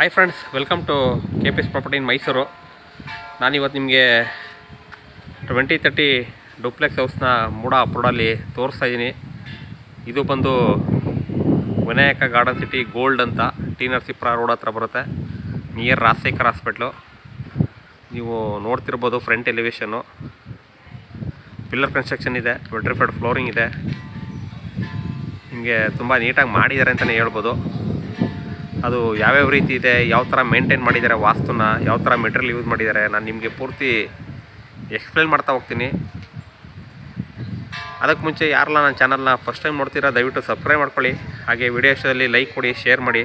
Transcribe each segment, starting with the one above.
Hi friends welcome to K P S property in Mysuru ನಾನಿವತ್ತು ನಿಮಗೆ twenty thirty duplex ಹೌಸ್ನ ಮೂಡ ಅಪ್ರೋಡಲ್ಲಿ ತೋರಿಸ್ತಾ ಇದ್ದೀನಿ. ಇದು ಬಂದು ವಿನಾಯಕ ಗಾರ್ಡನ್ ಸಿಟಿ ಗೋಲ್ಡ್ ಅಂತ ಟಿ ನರಸೀಪುರ ರೋಡ್ ಹತ್ರ ಬರುತ್ತೆ. ನಿಯರ್ ರಾಜಶೇಖರ್ ಹಾಸ್ಪಿಟ್ಲು ನೀವು ನೋಡ್ತಿರ್ಬೋದು ಫ್ರಂಟ್ ಎಲಿವೇಶನ್ನು ಪಿಲ್ಲರ್ ಕನ್ಸ್ಟ್ರಕ್ಷನ್ ಇದೆ ವೆಟ್ರಿಫೈಡ್ ಫ್ಲೋರಿಂಗ್ ಇದೆ. ನಿಮಗೆ ತುಂಬ ನೀಟಾಗಿ ಮಾಡಿದ್ದಾರೆ ಅಂತಲೇ ಹೇಳ್ಬೋದು. ಅದು ಯಾವ್ಯಾವ ರೀತಿ ಇದೆ, ಯಾವ ಥರ ಮೇಂಟೈನ್ ಮಾಡಿದ್ದಾರೆ ವಾಸ್ತುನ, ಯಾವ ಥರ ಮೆಟೀರಿಯಲ್ ಯೂಸ್ ಮಾಡಿದ್ದಾರೆ, ನಾನು ನಿಮಗೆ ಪೂರ್ತಿ ಎಕ್ಸ್ಪ್ಲೇನ್ ಮಾಡ್ತಾ ಹೋಗ್ತೀನಿ. ಅದಕ್ಕೆ ಮುಂಚೆ ಯಾರಲ್ಲ ನನ್ನ ಚಾನಲ್ನ ಫಸ್ಟ್ ಟೈಮ್ ನೋಡ್ತೀರಾ, ದಯವಿಟ್ಟು ಸಬ್ಸ್ಕ್ರೈಬ್ ಮಾಡ್ಕೊಳ್ಳಿ. ಹಾಗೆ ವಿಡಿಯೋ ಇಷ್ಟದಲ್ಲಿ ಲೈಕ್ ಕೊಡಿ ಶೇರ್ ಮಾಡಿ.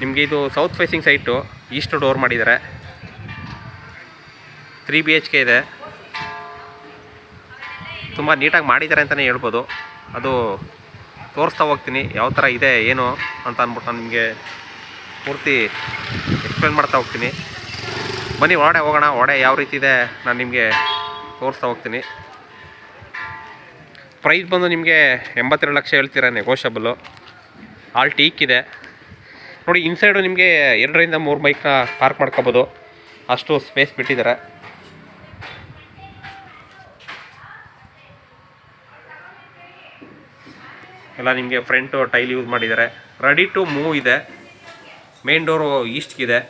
ನಿಮಗೆ ಇದು south facing site east door ಮಾಡಿದ್ದಾರೆ. ತ್ರೀ ಬಿ ಎಚ್ ಕೆ ಇದೆ. ತುಂಬ ನೀಟಾಗಿ ಮಾಡಿದ್ದಾರೆ ಅಂತಲೇ ಹೇಳ್ಬೋದು. ಅದು ತೋರಿಸ್ತಾ ಹೋಗ್ತೀನಿ. ಯಾವ ಥರ ಇದೆ, ಏನು ಅಂತ ಅಂದ್ಬಿಟ್ಟು ನಾನು ನಿಮಗೆ ಪೂರ್ತಿ ಎಕ್ಸ್ಪ್ಲೇನ್ ಮಾಡ್ತಾ ಹೋಗ್ತೀನಿ. ಬನ್ನಿ ಒಳಗಡೆ ಹೋಗೋಣ. ಒಡೆ ಯಾವ ರೀತಿ ಇದೆ, ನಾನು ನಿಮಗೆ ತೋರಿಸ್ತಾ ಹೋಗ್ತೀನಿ. ಪ್ರೈಸ್ ಬಂದು ನಿಮಗೆ ಎಂಬತ್ತೆರಡು ಲಕ್ಷ ಹೇಳ್ತೀರಾ ನೆಗೋಷಿಯಬಲ್ಲು ಆಲ್ ಟೀಕ್ ಇದೆ. ನೋಡಿ ಇನ್ಸೈಡು ನಿಮಗೆ ಎರಡರಿಂದ ಮೂರು ಬೈಕ್ನ ಪಾರ್ಕ್ ಮಾಡ್ಕೋಬೋದು. ಅಷ್ಟು ಸ್ಪೇಸ್ ಬಿಟ್ಟಿದ್ದಾರೆ. ಎಲ್ಲ ನಿಮಗೆ ಫ್ರಂಟು ಟೈಲ್ ಯೂಸ್ ಮಾಡಿದ್ದಾರೆ. ರೆಡಿ ಟು ಮೂವ್ ಇದೆ. ಮೇನ್ ಡೋರು ಈಸ್ಟ್ಗಿದೆ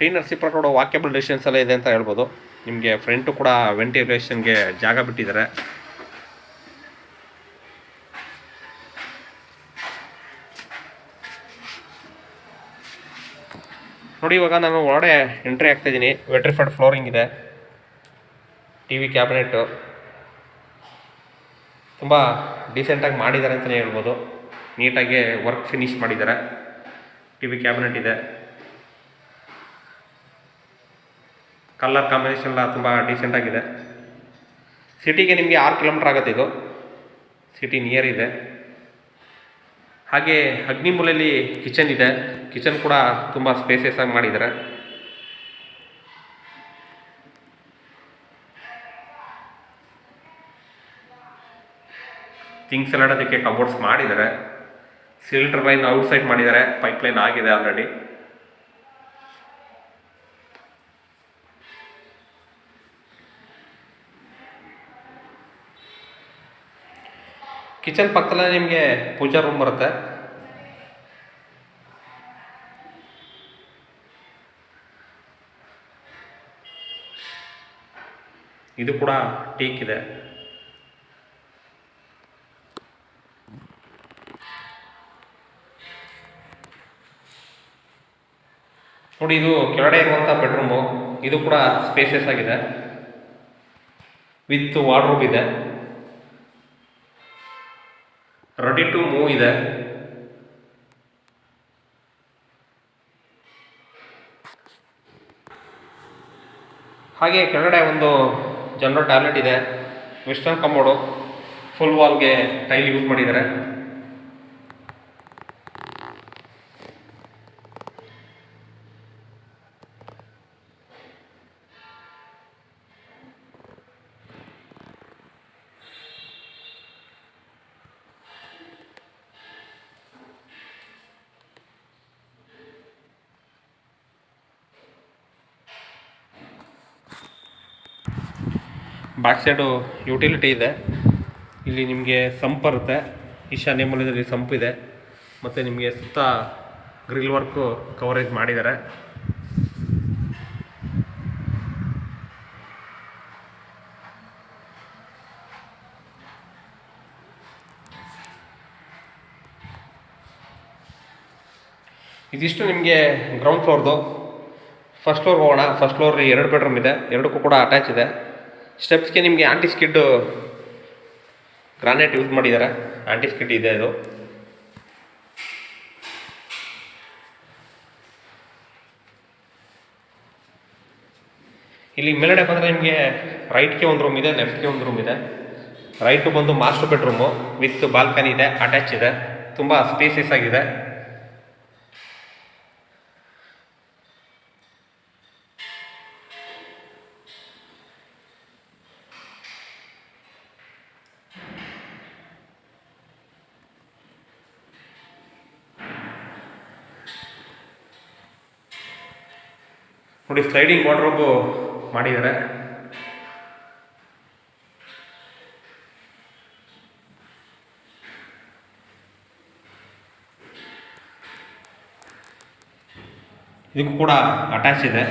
ಟಿ ನರಸೀಪುರ ರೋಡ್ ವಾಕ್ಯಬಲ್ ಎಲ್ಲ ಇದೆ ಅಂತ ಹೇಳ್ಬೋದು. ನಿಮಗೆ ಫ್ರಂಟು ಕೂಡ ವೆಂಟಿಲೇಷನ್ಗೆ ಜಾಗ ಬಿಟ್ಟಿದ್ದಾರೆ. ನೋಡಿ, ಇವಾಗ ನಾನು ಒಳಗಡೆ ಎಂಟ್ರಿ ಆಗ್ತಾಯಿದ್ದೀನಿ ವೆಟ್ರಿಫೈಡ್ ಫ್ಲೋರಿಂಗ್ ಇದೆ. ಟಿ ವಿ ಕ್ಯಾಬಿನೆಟ್ಟು ತುಂಬ ಡೀಸೆಂಟಾಗಿ ಮಾಡಿದ್ದಾರೆ ಅಂತಲೇ ಹೇಳ್ಬೋದು. ನೀಟಾಗಿ ವರ್ಕ್ ಫಿನಿಶ್ ಮಾಡಿದ್ದಾರೆ. ಟಿ ವಿ ಕ್ಯಾಬಿನೆಟ್ ಇದೆ. ಕಲರ್ ಕಾಂಬಿನೇಷನ್ ಎಲ್ಲ ತುಂಬ ಡೀಸೆಂಟಾಗಿದೆ ಸಿಟಿಗೆ ನಿಮಗೆ ಆರು ಕಿಲೋಮೀಟ್ರ್ ಆಗುತ್ತೆ ಇದು. ಸಿಟಿ ನಿಯರ್ ಇದೆ. ಹಾಗೆ ಅಗ್ನಿ ಮೂಲೆಯಲ್ಲಿ ಕಿಚನ್ ಇದೆ. ಕಿಚನ್ ಕೂಡ ತುಂಬ ಸ್ಪೇಸಿಯಸ್ ಆಗಿ ಮಾಡಿದ್ದಾರೆ. ಥಿಂಗ್ಸ್ ಎಲ್ಲ ಅದಕ್ಕೆ ಕಬೋರ್ಡ್ಸ್ ಮಾಡಿದ್ದಾರೆ. ಸಿಲಿಂಡರ್ ಲೈನ್ ಔಟ್ಸೈಡ್ ಮಾಡಿದ್ದಾರೆ. ಪೈಪ್ ಲೈನ್ ಆಗಿದೆ ಆಲ್ರೆಡಿ ಕಿಚನ್ ಪಕ್ಕದಲ್ಲೇ ನಿಮಗೆ ಪೂಜಾ ರೂಮ್ ಬರುತ್ತೆ. ಇದು ಕೂಡ ಟೀಕ್ ಇದೆ. ನೋಡಿ, ಇದು ಕೆಳಗಡೆ ಇರುವಂಥ ಬೆಡ್ರೂಮು ಇದು ಕೂಡ ಸ್ಪೇಸಿಯಸ್ ಆಗಿದೆ. ವಿತ್ ವಾರ್ಡ್ರೋಬ್ ಇದೆ. ರೆಡಿ ಟು ಮೂವ್ ಇದೆ. ಹಾಗೆ ಕೆಳಗಡೆ ಒಂದು ಜನರಲ್ ಟ್ಯಾಬ್ಲೆಟ್ ಇದೆ. ವೆಸ್ಟರ್ನ್ ಕಮೋಡು ಫುಲ್ ವಾಲ್ಗೆ ಟೈಲ್ ಯೂಸ್ ಮಾಡಿದ್ದಾರೆ. ಬ್ಯಾಕ್ ಸೈಡು ಯುಟಿಲಿಟಿ ಇದೆ. ಇಲ್ಲಿ ನಿಮಗೆ ಸಂಪ್ ಬರುತ್ತೆ. ಈಶಾನ್ಯ ಮೂಲದಲ್ಲಿ ಸಂಪ್ ಇದೆ. ಮತ್ತು ನಿಮಗೆ ಸುತ್ತ ಗ್ರಿಲ್ ವರ್ಕು ಕವರೇಜ್ ಮಾಡಿದ್ದಾರೆ. ಇದಿಷ್ಟು ನಿಮಗೆ ಗ್ರೌಂಡ್ ಫ್ಲೋರ್ದು ಫಸ್ಟ್ ಫ್ಲೋರ್ ಹೋಗೋಣ. ಫಸ್ಟ್ ಫ್ಲೋರ್ ಎರಡು ಬೆಡ್ರೂಮ್ ಇದೆ. ಎರಡಕ್ಕೂ ಕೂಡ ಅಟ್ಯಾಚ್ ಇದೆ. ಸ್ಟೆಪ್ಸ್ಗೆ ನಿಮಗೆ ಆಂಟಿ ಸ್ಕಿಡ್ಡು ಗ್ರಾನೈಟ್ ಯೂಸ್ ಮಾಡಿದ್ದಾರೆ. ಆಂಟಿ ಸ್ಕಿಡ್ ಇದೆ ಇದು. ಇಲ್ಲಿ ಮೇಲ್ಗಡೆ ಬಂದರೆ ನಿಮಗೆ ರೈಟ್ಗೆ ಒಂದು ರೂಮ್ ಇದೆ ಲೆಫ್ಟ್ಗೆ ಒಂದು ರೂಮ್ ಇದೆ. ರೈಟು ಬಂದು ಮಾಸ್ಟರ್ ಬೆಡ್ರೂಮು ವಿತ್ ಬಾಲ್ಕನಿ ಇದೆ ಅಟ್ಯಾಚ್ ಇದೆ. ತುಂಬ ಸ್ಪೇಸಿಯಸ್ ಆಗಿದೆ. ನೋಡಿ ಸ್ಲೈಡಿಂಗ್ ವಾರ್ಡ್ರೋಬು ಮಾಡಿದ್ದಾರೆ. ಇದಕ್ಕೂ ಕೂಡ ಅಟ್ಯಾಚ್ ಇದೆ.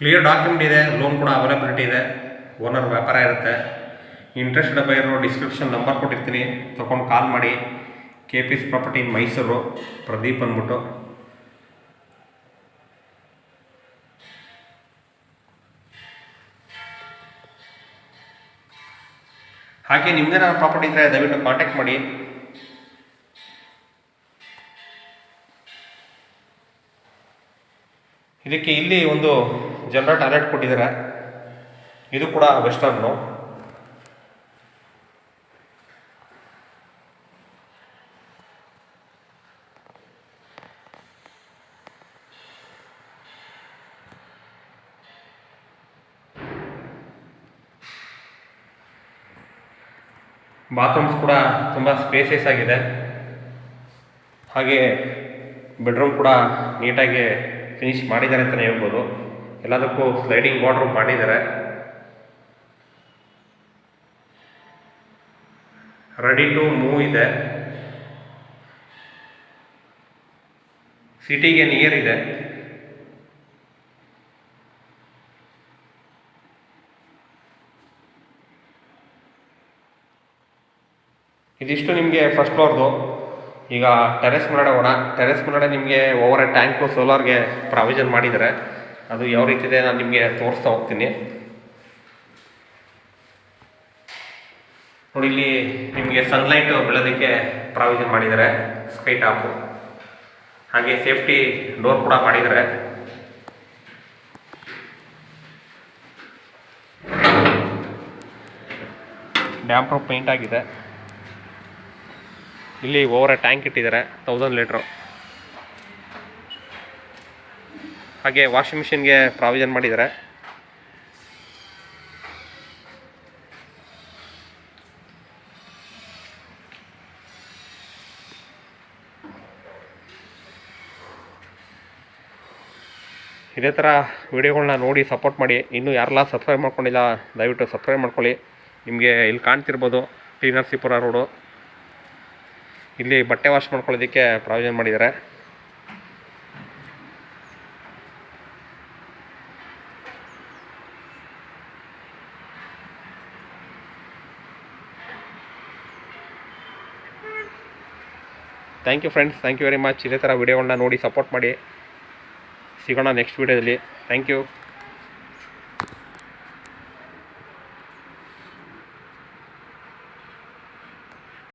ಕ್ಲಿಯರ್ ಡಾಕ್ಯುಮೆಂಟ್ ಇದೆ ಲೋನ್ ಕೂಡ ಅವೈಲಬಿಲಿಟಿ ಇದೆ ಓನರ್ ವ್ಯಾಪಾರ ಇರುತ್ತೆ. ಇಂಟ್ರೆಸ್ಟೆಡ್ ಇರೋ ಡಿಸ್ಕ್ರಿಪ್ಷನ್ ನಂಬರ್ ಕೊಟ್ಟಿರ್ತೀನಿ. ತೊಗೊಂಡು ಕಾಲ್ ಮಾಡಿ. K P S property Mysuru Pradeep ಅಂದ್ಬಿಟ್ಟು. ಹಾಗೆ ನಿಮ್ಮದೇನಾದ್ರು ಪ್ರಾಪರ್ಟಿ ಇದ್ದರೆ ದಯವಿಟ್ಟು ಕಾಂಟ್ಯಾಕ್ಟ್ ಮಾಡಿ. ಇದಕ್ಕೆ ಇಲ್ಲಿ ಒಂದು ಜನರಲ್ ಟಾಯ್ಲೆಟ್ ಕೊಟ್ಟಿದ್ದಾರೆ. ಇದು ಕೂಡ ವೆಸ್ಟರ್ನು ಬಾತ್ರೂಮ್ಸ್ ಕೂಡ ತುಂಬ ಸ್ಪೇಸಿಯಸ್ ಆಗಿದೆ. ಹಾಗೆ ಬೆಡ್ರೂಮ್ ಕೂಡ ನೀಟಾಗಿ ಫಿನಿಶ್ ಮಾಡಿದ್ದಾರೆ ಅಂತಲೇ ಹೇಳ್ಬೋದು. ಎಲ್ಲದಕ್ಕೂ ಸ್ಲೈಡಿಂಗ್ ವಾರ್ಡ್ರೂಮ್ ಮಾಡಿದ್ದಾರೆ. ರೆಡಿ ಟು ಮೂವ್ ಇದೆ. ಸಿಟಿಗೆ ನಿಯರ್ ಇದೆ. ಇದಿಷ್ಟು ನಿಮಗೆ ಫಸ್ಟ್ ಫ್ಲೋರ್ದು ಈಗ ಟೆರೆಸ್ ಮುನ್ನಡೆ ಒಣ ಟೆರೆಸ್ ಮುನ್ನಡೆ ನಿಮಗೆ ಓವರ್ ಟ್ಯಾಂಕು ಸೋಲಾರ್ಗೆ ಪ್ರಾವಿಷನ್ ಮಾಡಿದ್ದಾರೆ ಅದು ಯಾವ ರೀತಿ ಇದೆ ನಾನು ನಿಮಗೆ ತೋರಿಸ್ತಾ ಹೋಗ್ತೀನಿ. ನೋಡಿ, ಇಲ್ಲಿ ನಿಮಗೆ ಸನ್ಲೈಟ್ ಬೀಳೋದಕ್ಕೆ ಪ್ರಾವಿಷನ್ ಮಾಡಿದ್ದಾರೆ ಸ್ಕೈ ಟಾಪು ಹಾಗೆ ಸೇಫ್ಟಿ ಡೋರ್ ಕೂಡ ಮಾಡಿದ್ದಾರೆ ಡ್ಯಾಮ್ ಪ್ರೂಫ್ ಪೇಂಟ್ ಆಗಿದೆ. ಇಲ್ಲಿ ಓವರ್ ಟ್ಯಾಂಕ್ ಇಟ್ಟಿದ್ದಾರೆ ತೌಸಂಡ್ ಲೀಟ್ರು ಹಾಗೆ ವಾಷಿಂಗ್ ಮಿಷಿನ್ಗೆ ಪ್ರಾವಿಷನ್ ಮಾಡಿದ್ದಾರೆ. ಇದೇ ಥರ ವಿಡಿಯೋಗಳನ್ನ ನೋಡಿ ಸಪೋರ್ಟ್ ಮಾಡಿ. ಇನ್ನೂ ಯಾರೆಲ್ಲ ಸಬ್ಸ್ಕ್ರೈಬ್ ಮಾಡ್ಕೊಂಡಿಲ್ಲ, ದಯವಿಟ್ಟು ಸಬ್ಸ್ಕ್ರೈಬ್ ಮಾಡ್ಕೊಳ್ಳಿ. ನಿಮಗೆ ಇಲ್ಲಿ ಕಾಣ್ತಿರ್ಬೋದು ಟಿ ನರಸೀಪುರ ರೋಡು ಇಲ್ಲಿ ಬಟ್ಟೆ ವಾಶ್ ಮಾಡ್ಕೊಳ್ಳೋದಕ್ಕೆ ಪ್ರಾವಿಷನ್ ಮಾಡಿದ್ದಾರೆ. Thank you friends thank you very much ಇದೇ ಥರ ವೀಡಿಯೋಗಳನ್ನ ನೋಡಿ ಸಪೋರ್ಟ್ ಮಾಡಿ. ಸಿಗೋಣ ನೆಕ್ಸ್ಟ್ ವೀಡಿಯೋದಲ್ಲಿ ಥ್ಯಾಂಕ್ ಯು